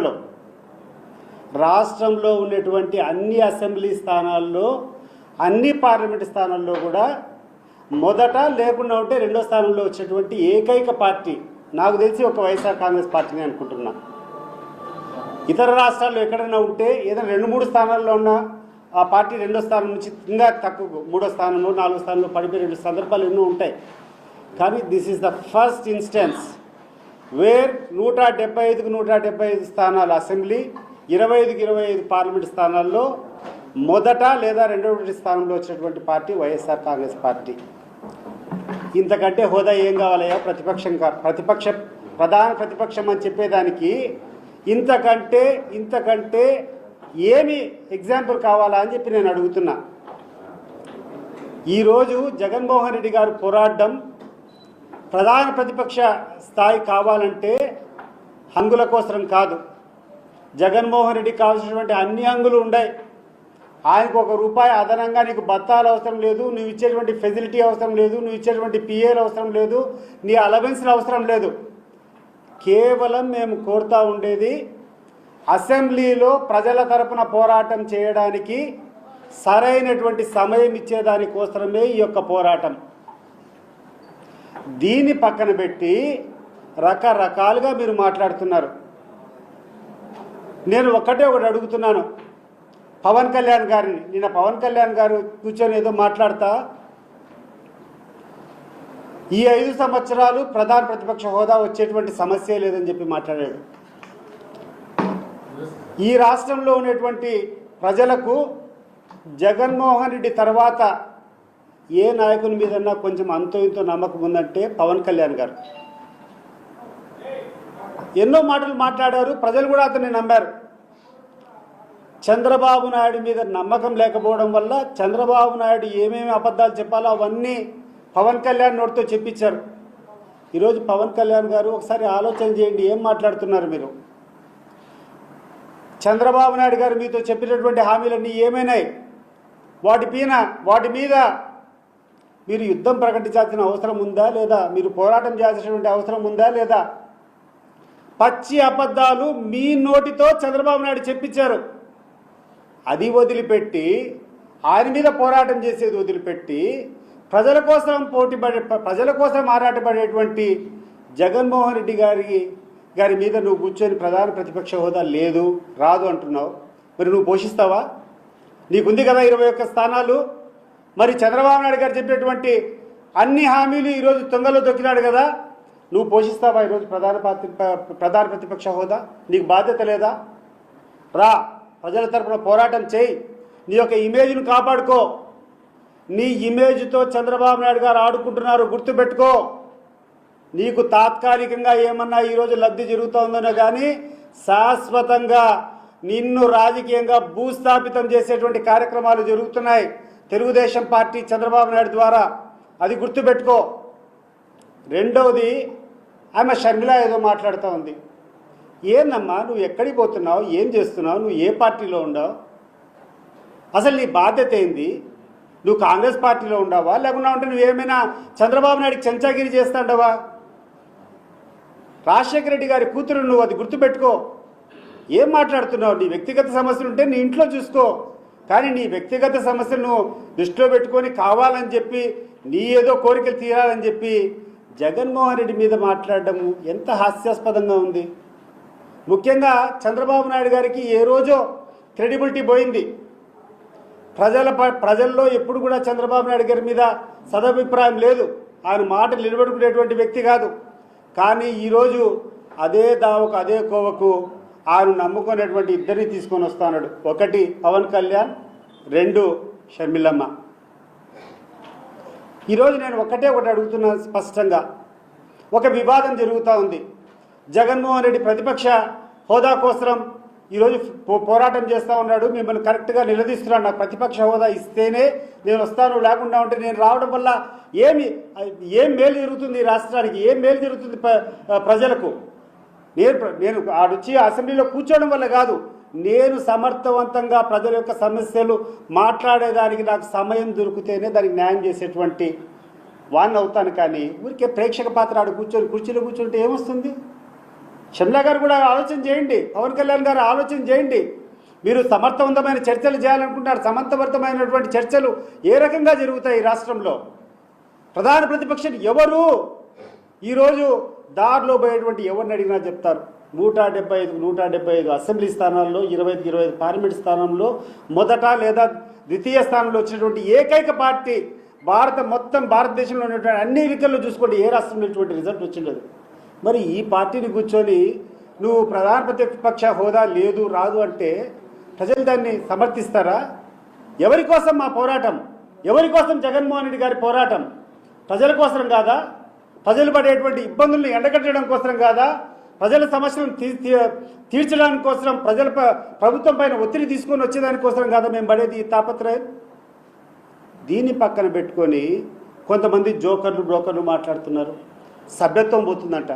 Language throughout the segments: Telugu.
ఎన్నికలలో రాష్ట్రంలో ఉన్నటువంటి అన్ని అసెంబ్లీ స్థానాల్లో అన్ని పార్లమెంట్ స్థానాల్లో కూడా మొదట లేకుండా ఉంటే రెండో స్థానంలో వచ్చేటువంటి ఏకైక పార్టీ నాకు తెలిసి ఒక వైఎస్ఆర్ కాంగ్రెస్ పార్టీని అనుకుంటున్నా. ఇతర రాష్ట్రాల్లో ఎక్కడైనా ఉంటే ఏదైనా రెండు మూడు స్థానాల్లో ఉన్న ఆ పార్టీ రెండో స్థానం నుంచి ఇంకా తక్కువ మూడో స్థానంలో నాలుగో స్థానంలో పడిపోయి రెండు సందర్భాలు ఎన్నో ఉంటాయి. కానీ this is the first instance where నూట డెబ్బై ఐదుకు నూట డెబ్బై ఐదు స్థానాలు అసెంబ్లీ ఇరవై ఐదుకి ఇరవై ఐదు పార్లమెంట్ స్థానాల్లో మొదట లేదా రెండవ స్థానంలో వచ్చినటువంటి పార్టీ వైఎస్ఆర్ కాంగ్రెస్ పార్టీ. ఇంతకంటే హోదా ఏం కావాలయ్యా? ప్రతిపక్షం ప్రతిపక్ష ప్రధాన ప్రతిపక్షం అని చెప్పేదానికి ఇంతకంటే ఇంతకంటే ఏమి ఎగ్జాంపుల్ కావాలా అని చెప్పి నేను అడుగుతున్నా. ఈరోజు జగన్మోహన్ రెడ్డి గారు పోరాడడం ప్రధాన ప్రతిపక్ష స్థాయి కావాలంటే హంగుల కోసరం కాదు. జగన్మోహన్ రెడ్డి కావాల్సినటువంటి అన్ని హంగులు ఉన్నాయి ఆయనకు ఒక రూపాయి అదనంగా నీకు బత్తాలు అవసరం లేదు నువ్వు ఇచ్చేటువంటి ఫెసిలిటీ అవసరం లేదు నువ్వు ఇచ్చేటువంటి పిఏలు అవసరం లేదు నీ అలవెన్స్లు అవసరం లేదు. కేవలం మేము కోరుతూ ఉండేది అసెంబ్లీలో ప్రజల తరపున పోరాటం చేయడానికి సరైనటువంటి సమయం ఇచ్చేదానికోసమే ఈ యొక్క పోరాటం. దీన్ని పక్కన పెట్టి రకరకాలుగా మీరు మాట్లాడుతున్నారు. నేను ఒక్కటే ఒకటి అడుగుతున్నాను. పవన్ కళ్యాణ్ గారిని నిన్న పవన్ కళ్యాణ్ గారు కూర్చొని ఏదో మాట్లాడతా. ఈ ఐదు సంవత్సరాలు ప్రధాన ప్రతిపక్ష హోదా వచ్చేటువంటి సమస్య లేదని చెప్పి మాట్లాడాడు. ఈ రాష్ట్రంలో ఉన్నటువంటి ప్రజలకు జగన్మోహన్ రెడ్డి తర్వాత ఏ నాయకుని మీదన్నా కొంచెం అంతో ఇంతో నమ్మకం ఉందంటే పవన్ కళ్యాణ్ గారు. ఎన్నో మాటలు మాట్లాడారు ప్రజలు కూడా అతన్ని నమ్మారు. చంద్రబాబు నాయుడు మీద నమ్మకం లేకపోవడం వల్ల చంద్రబాబు నాయుడు ఏమేమి అబద్ధాలు చెప్పాలో అవన్నీ పవన్ కళ్యాణ్ నోటితో చెప్పించారు. ఈరోజు పవన్ కళ్యాణ్ గారు ఒకసారి ఆలోచన చేయండి ఏం మాట్లాడుతున్నారు మీరు? చంద్రబాబు నాయుడు గారు మీతో చెప్పినటువంటి హామీలన్నీ ఏమైనాయి? వాటి పైన వాటి మీద మీరు యుద్ధం ప్రకటించాల్సిన అవసరం ఉందా లేదా? మీరు పోరాటం చేయాల్సినటువంటి అవసరం ఉందా లేదా? పచ్చి అబద్ధాలు మీ నోటితో చంద్రబాబు నాయుడు చెప్పించారు. అది వదిలిపెట్టి ఆయన మీద పోరాటం చేసేది వదిలిపెట్టి ప్రజల కోసం పోటీపడే ప్రజల కోసం ఆరాటపడేటువంటి జగన్మోహన్ రెడ్డి గారి గారి మీద నువ్వు కూర్చొని ప్రధాన ప్రతిపక్ష హోదా లేదు రాదు అంటున్నావు. మరి నువ్వు పోషిస్తావా? నీకుంది కదా ఇరవై ఒక్క స్థానాలు. మరి చంద్రబాబు నాయుడు గారు చెప్పినటువంటి అన్ని హామీలు ఈరోజు తొంగలో దొక్కినాడు కదా. నువ్వు పోషిస్తావా ఈరోజు ప్రధాన పాత్ర ప్రధాన ప్రతిపక్ష హోదా? నీకు బాధ్యత లేదా? రా ప్రజల తరపున పోరాటం చేయి. నీ యొక్క ఇమేజ్ను కాపాడుకో. నీ ఇమేజ్తో చంద్రబాబు నాయుడు గారు ఆడుకుంటున్నారు గుర్తుపెట్టుకో. నీకు తాత్కాలికంగా ఏమన్నా ఈరోజు లబ్ధి జరుగుతుందనో కానీ శాశ్వతంగా నిన్ను రాజకీయంగా భూస్థాపితం చేసేటువంటి కార్యక్రమాలు జరుగుతున్నాయి. తెలుగుదేశం పార్టీ చంద్రబాబు నాయుడు ద్వారా. అది గుర్తుపెట్టుకో. రెండవది ఆమె షర్మిల ఏదో మాట్లాడుతూ ఉంది. ఏందమ్మా నువ్వు ఎక్కడికి పోతున్నావు? ఏం చేస్తున్నావు? నువ్వు ఏ పార్టీలో ఉండవు? అసలు నీ బాధ్యత ఏంది? నువ్వు కాంగ్రెస్ పార్టీలో ఉండవా? లేకుండా ఉంటే నువ్వేమైనా చంద్రబాబు నాయుడికి చెంచాగిరి చేస్తాడవా రాజశేఖర రెడ్డి గారి కూతురు నువ్వు అది గుర్తుపెట్టుకో. ఏం మాట్లాడుతున్నావు? నీ వ్యక్తిగత సమస్యలు ఉంటే నీ ఇంట్లో చూసుకో. కానీ నీ వ్యక్తిగత సమస్యలు నువ్వు దృష్టిలో పెట్టుకొని కావాలని చెప్పి నీ ఏదో కోరికలు తీరాలని చెప్పి జగన్మోహన్ రెడ్డి మీద మాట్లాడడము ఎంత హాస్యాస్పదంగా ఉంది. ముఖ్యంగా చంద్రబాబు నాయుడు గారికి ఏ రోజో క్రెడిబిలిటీ పోయింది. ప్రజల ప- ప్రజల్లో ఎప్పుడు కూడా చంద్రబాబు నాయుడు గారి మీద సదభిప్రాయం లేదు. ఆయన మాట నిలబెట్టుకునేటువంటి వ్యక్తి కాదు. కానీ ఈరోజు అదే దావకు అదే కోవకు ఆయన నమ్ముకునేటువంటి ఇద్దరిని తీసుకొని వస్తున్నాడు ఒకటి పవన్ కళ్యాణ్ రెండు షర్మిలమ్మ. ఈరోజు నేను ఒకటే ఒకటి అడుగుతున్నా స్పష్టంగా. ఒక వివాదం జరుగుతూ ఉంది. జగన్మోహన్ రెడ్డి ప్రతిపక్ష హోదా కోసం ఈరోజు పో- పోరాటం చేస్తూ ఉన్నాడు. మిమ్మల్ని కరెక్ట్గా నిలదీస్తున్నాడు నాకు ప్రతిపక్ష హోదా ఇస్తేనే నేను వస్తాను. లేకుండా ఉంటే నేను రావడం వల్ల ఏమి ఏం మేలు జరుగుతుంది రాష్ట్రానికి? ఏం మేలు జరుగుతుంది ప్ర- ప్రజలకు? నేను ప్ర- నేను ఆడొచ్చి అసెంబ్లీలో కూర్చోవడం వల్ల కాదు. నేను సమర్థవంతంగా ప్రజల యొక్క సమస్యలు మాట్లాడేదానికి నాకు సమయం దొరికితేనే దానికి న్యాయం చేసేటువంటి వాన్ అవుతాను కానీ ఊరికే ప్రేక్షక పాత్ర ఆడు కూర్చొని కుర్చీలో కూర్చుంటే ఏమొస్తుంది? షమ్లా గారు కూడా ఆలోచన చేయండి. పవన్ కళ్యాణ్ గారు ఆలోచన చేయండి. మీరు సమర్థవంతమైన చర్చలు చేయాలనుకుంటున్నారు. సమర్థవంతమైనటువంటి చర్చలు ఏ రకంగా జరుగుతాయి ఈ రాష్ట్రంలో? ప్రధాన ప్రతిపక్షం ఎవరు? ఈరోజు దారిలో పోయేటువంటి ఎవరిని అడిగినా చెప్తారు. నూట డెబ్బై ఐదు నూట డెబ్బై ఐదు అసెంబ్లీ స్థానాల్లో ఇరవై ఐదు ఇరవై ఐదు పార్లమెంట్ స్థానంలో మొదట లేదా ద్వితీయ స్థానంలో వచ్చినటువంటి ఏకైక పార్టీ భారత మొత్తం భారతదేశంలో ఉన్నటువంటి అన్ని ఎన్నికల్లో చూసుకోండి ఏ రాష్ట్రంలో ఇటువంటి రిజల్ట్ వచ్చిండదు. మరి ఈ పార్టీని కూర్చొని నువ్వు ప్రధాన ప్రతిపక్ష హోదా లేదు రాదు అంటే ప్రజలు దాన్ని సమర్థిస్తారా? ఎవరి కోసం మా పోరాటం? ఎవరి కోసం జగన్మోహన్ రెడ్డి గారి పోరాటం? ప్రజల కోసం కాదా? ప్రజలు పడేటువంటి ఇబ్బందుల్ని ఎండగట్టడం కోసం కాదా? ప్రజల సమస్యలను తీ- తీర్చడానికి కోసం ప్రజల ప్రభుత్వం పైన ఒత్తిడి తీసుకొని వచ్చేదానికోసం కదా మేము పడేది ఈ తాపత్రయం. దీన్ని పక్కన పెట్టుకొని కొంతమంది జోకర్లు బ్రోకర్లు మాట్లాడుతున్నారు. సభ్యత్వం పోతుందంట.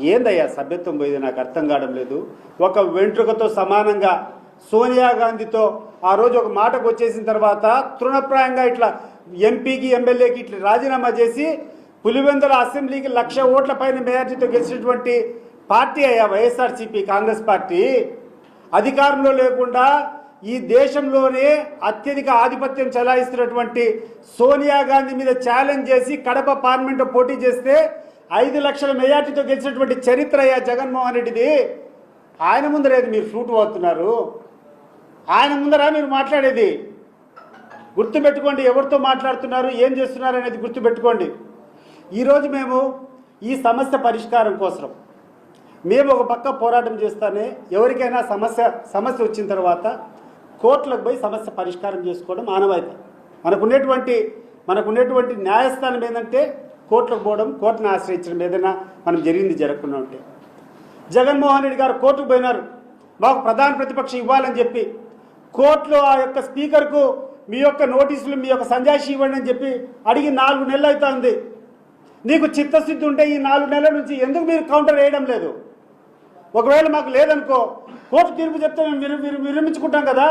ఏందయ్యా సభ్యత్వం పోయేది? నాకు అర్థం కావడం లేదు. ఒక వెంట్రుకతో సమానంగా సోనియా గాంధీతో ఆ రోజు ఒక మాటకు వచ్చేసిన తర్వాత తృణప్రాయంగా ఇట్లా ఎంపీకి ఎమ్మెల్యేకి ఇట్లా రాజీనామా చేసి పులివెందుల అసెంబ్లీకి లక్ష ఓట్ల పైన మెజార్టీతో గెలిచినటువంటి పార్టీ అయ్యా వైఎస్ఆర్సీపీ కాంగ్రెస్ పార్టీ అధికారంలో లేకుండా ఈ దేశంలోనే అత్యధిక ఆధిపత్యం చెలాయిస్తున్నటువంటి సోనియా గాంధీ మీద ఛాలెంజ్ చేసి కడప పార్లమెంట్లో పోటీ చేస్తే ఐదు లక్షల మెజార్టీతో గెలిచినటువంటి చరిత్ర అయ్యా జగన్మోహన్ రెడ్డిది. ఆయన ముందరేది మీరు ఫ్రూట్ పోతున్నారు? ఆయన ముందర మీరు మాట్లాడేది. గుర్తుపెట్టుకోండి ఎవరితో మాట్లాడుతున్నారు ఏం చేస్తున్నారు అనేది గుర్తుపెట్టుకోండి. ఈరోజు మేము ఈ సమస్య పరిష్కారం కోసం మేము ఒక పక్క పోరాటం చేస్తానే ఎవరికైనా సమస్య సమస్య వచ్చిన తర్వాత కోర్టులకు పోయి సమస్య పరిష్కారం చేసుకోవడం ఆనవాయితీ మనకున్నటువంటి మనకున్నటువంటి న్యాయస్థానం ఏంటంటే కోర్టులకు పోవడం కోర్టును ఆశ్రయించడం ఏదైనా మనం జరిగింది జరగకుండా ఉంటే. జగన్మోహన్ రెడ్డి గారు కోర్టుకు పోయినారు. మాకు ప్రధాన ప్రతిపక్షం ఇవ్వాలని చెప్పి కోర్టులో ఆ యొక్క స్పీకర్కు మీ యొక్క నోటీసులు మీ యొక్క సంజాయిషి ఇవ్వండి అని చెప్పి అడిగి నాలుగు నెలలు అవుతుంది నీకు చిత్తశుద్ధి ఉంటే ఈ నాలుగు నెలల నుంచి ఎందుకు మీరు కౌంటర్ వేయడం లేదు? ఒకవేళ మాకు లేదనుకో కోర్టు తీర్పు చెప్తే మేము విర- విరమించుకుంటాం కదా.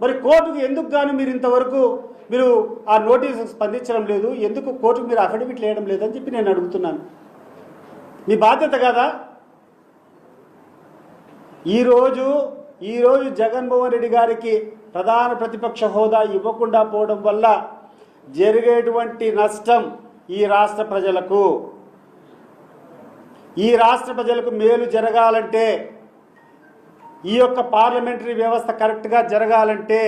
మరి కోర్టుకు ఎందుకు గాను మీరు ఇంతవరకు మీరు ఆ నోటీసు స్పందించడం లేదు? ఎందుకు కోర్టుకు మీరు అఫిడవిట్ వేయడం లేదని చెప్పి నేను అడుగుతున్నాను. మీ బాధ్యత కదా? ఈరోజు ఈరోజు జగన్మోహన్ రెడ్డి గారికి ప్రధాన ప్రతిపక్ష హోదా ఇవ్వకుండా పోవడం వల్ల జరిగేటువంటి నష్టం ఈ రాష్ట్ర ప్రజలకు. ఈ రాష్ట్ర ప్రజలకు మేలు జరగాలంటే ఈ యొక్క పార్లమెంటరీ వ్యవస్థ కరెక్ట్గా జరగాలంటే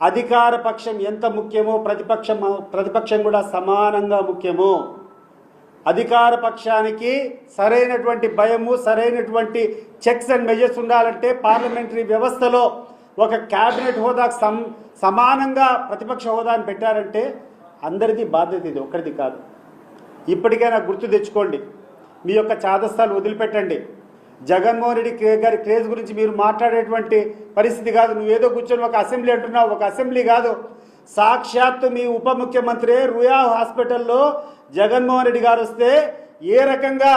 అధికార పక్షం ఎంత ముఖ్యమో ప్రతిపక్షం ప్రతిపక్షం కూడా సమానంగా ముఖ్యము. అధికార పక్షానికి సరైనటువంటి భయము సరైనటువంటి చెక్స్ అండ్ మెజర్స్ ఉండాలంటే పార్లమెంటరీ వ్యవస్థలో ఒక క్యాబినెట్ హోదాకు సమ్ సమానంగా ప్రతిపక్ష హోదాని పెట్టారంటే అందరిది బాధ్యత ఇది ఒక్కరిది కాదు. ఇప్పటికైనా గుర్తు తెచ్చుకోండి. మీ యొక్క చాదస్తాలు వదిలిపెట్టండి. జగన్మోహన్ రెడ్డి గారి క్రేజ్ గురించి మీరు మాట్లాడేటువంటి పరిస్థితి కాదు. నువ్వేదో కూర్చొని ఒక అసెంబ్లీ అంటున్నావు. ఒక అసెంబ్లీ కాదు. సాక్షాత్తు మీ ఉప ముఖ్యమంత్రి రుయా హాస్పిటల్లో జగన్మోహన్ రెడ్డి గారు వస్తే ఏ రకంగా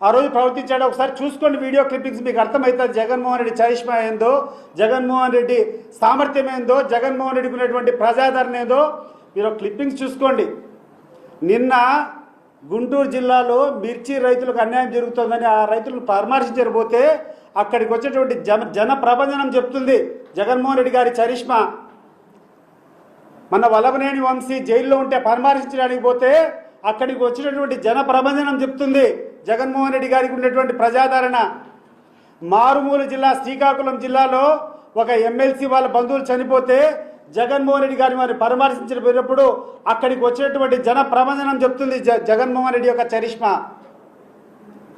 ఆ రోజు ప్రవర్తించాడో ఒకసారి చూసుకోండి. వీడియో క్లిప్పింగ్స్ మీకు అర్థమవుతుంది జగన్మోహన్ రెడ్డి చరిష్మా ఏందో జగన్మోహన్ రెడ్డి సామర్థ్యం ఏందో జగన్మోహన్ రెడ్డికి ఉన్నటువంటి ప్రజాదరణ ఏందో మీరు క్లిప్పింగ్స్ చూసుకోండి. నిన్న గుంటూరు జిల్లాలో మిర్చి రైతులకు అన్యాయం జరుగుతుందని ఆ రైతులను పరామర్శించకపోతే అక్కడికి వచ్చేటువంటి జన జన ప్రభంజనం చెప్తుంది జగన్మోహన్ రెడ్డి గారి చరిష్మా. మన వల్లభనేని వంశీ జైల్లో ఉంటే పరామర్శించడానికి పోతే అక్కడికి వచ్చినటువంటి జన ప్రభంజనం చెప్తుంది జగన్మోహన్ రెడ్డి గారికి ఉన్నటువంటి ప్రజాదరణ. మారుమూల జిల్లా శ్రీకాకుళం జిల్లాలో ఒక ఎమ్మెల్సీ వాళ్ళ బంధువులు చనిపోతే జగన్మోహన్ రెడ్డి గారిని వారిని పరామర్శించినప్పుడు అక్కడికి వచ్చినటువంటి జన ప్రబంధనం చెప్తుంది జ- జగన్మోహన్ రెడ్డి యొక్క చరిష్మా.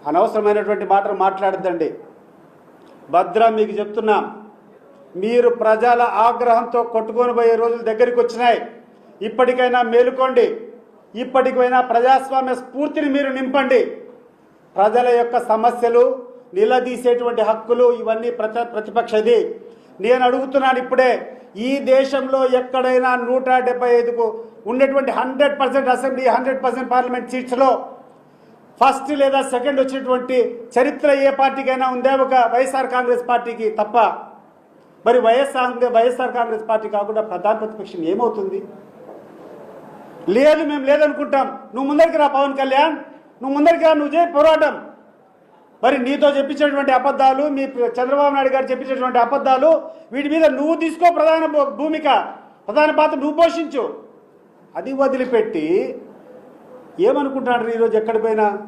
అనవసరమైనటువంటి మాటలు మాట్లాడద్దండి. భద్ర మీకు చెప్తున్నాం. మీరు ప్రజల ఆగ్రహంతో కొట్టుకొని పోయే రోజులు దగ్గరికి వచ్చినాయి. ఇప్పటికైనా మేలుకోండి. ఇప్పటికైనా ప్రజాస్వామ్య స్ఫూర్తిని మీరు నింపండి. ప్రజల యొక్క సమస్యలు నిలదీసేటువంటి హక్కులు ఇవన్నీ ప్రతిపక్షది. నేను అడుగుతున్నాను ఇప్పుడే ఈ దేశంలో ఎక్కడైనా నూట డెబ్బై ఐదుకు ఉన్నటువంటి hundred percent assembly hundred percent parliament సీట్స్లో first లేదా సెకండ్ వచ్చినటువంటి చరిత్ర ఏ పార్టీకైనా ఉందే ఒక వైఎస్ఆర్ కాంగ్రెస్ పార్టీకి తప్ప. మరి వైఎస్ఆర్ వైఎస్ఆర్ కాంగ్రెస్ పార్టీ కాకుండా ప్రధాన ప్రతిపక్షం ఏమవుతుంది? లేదు మేము లేదనుకుంటాం. నువ్వు ముందరికి రా పవన్ కళ్యాణ్. నువ్వు ముందరికి రా నువ్వు చేయి పోరాటం. మరి నీతో చెప్పించినటువంటి అబద్ధాలు మీ చంద్రబాబు నాయుడు గారు చెప్పించినటువంటి అబద్ధాలు వీటి మీద నువ్వు తీసుకో ప్రధాన భూ- భూమిక. ప్రధాన పాత్ర నువ్వు పోషించు. అది వదిలిపెట్టి ఏమనుకుంటున్నారు ఈరోజు ఎక్కడ పోయినా?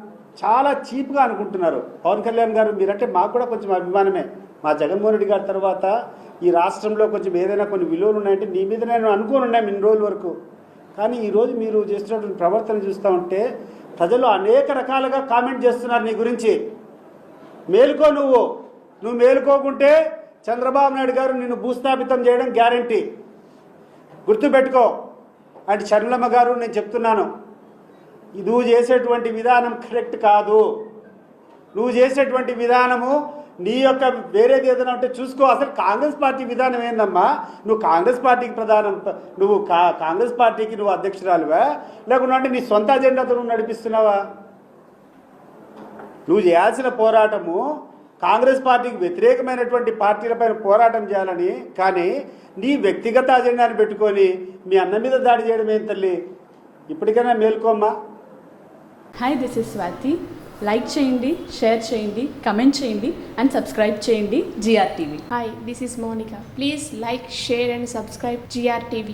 చాలా చీప్గా అనుకుంటున్నారు. పవన్ కళ్యాణ్ గారు మీరంటే మాకు కూడా కొంచెం అభిమానమే. మా జగన్మోహన్ రెడ్డి గారి తర్వాత ఈ రాష్ట్రంలో కొంచెం ఏదైనా కొన్ని విలువలు ఉన్నాయంటే నీ మీద నేను అనుకోని ఉన్నాను ఇన్ని రోజుల వరకు. కానీ ఈరోజు మీరు చేసినటువంటి ప్రవర్తన చూస్తూ ఉంటే ప్రజలు అనేక రకాలుగా కామెంట్ చేస్తున్నారు నీ గురించి. మేలుకో నువ్వు. నువ్వు మేలుకోకుంటే చంద్రబాబు నాయుడు గారు నిన్ను భూస్థాపితం చేయడం గ్యారంటీ. గుర్తుపెట్టుకో. అంటే చర్లమ్మ గారు నేను చెప్తున్నాను. నువ్వు చేసేటువంటి విధానం కరెక్ట్ కాదు. నువ్వు చేసేటువంటి విధానము నీ యొక్క వేరేది ఏదైనా ఉంటే చూసుకో. అసలు కాంగ్రెస్ పార్టీ విధానం ఏందమ్మా? నువ్వు కాంగ్రెస్ పార్టీకి ప్రధానం నువ్వు కా కాంగ్రెస్ పార్టీకి నువ్వు అధ్యక్షురాలువా? లేకుండా నీ సొంత అజెండాతో నువ్వు నడిపిస్తున్నావా? నువ్వు చేయాల్సిన పోరాటము కాంగ్రెస్ పార్టీకి వ్యతిరేకమైనటువంటి పార్టీలపైన పోరాటం చేయాలని కానీ నీ వ్యక్తిగత అజెండాని పెట్టుకొని మీ అన్న మీద దాడి చేయడం ఏం తల్లి ఇప్పటికైనా మేల్కోమ్మా hi this is Swathi like చేయండి షేర్ చేయండి కమెంట్ చేయండి అండ్ సబ్స్క్రైబ్ చేయండి GR TV Hi, this is Monica. Please like, share, and subscribe GRTV.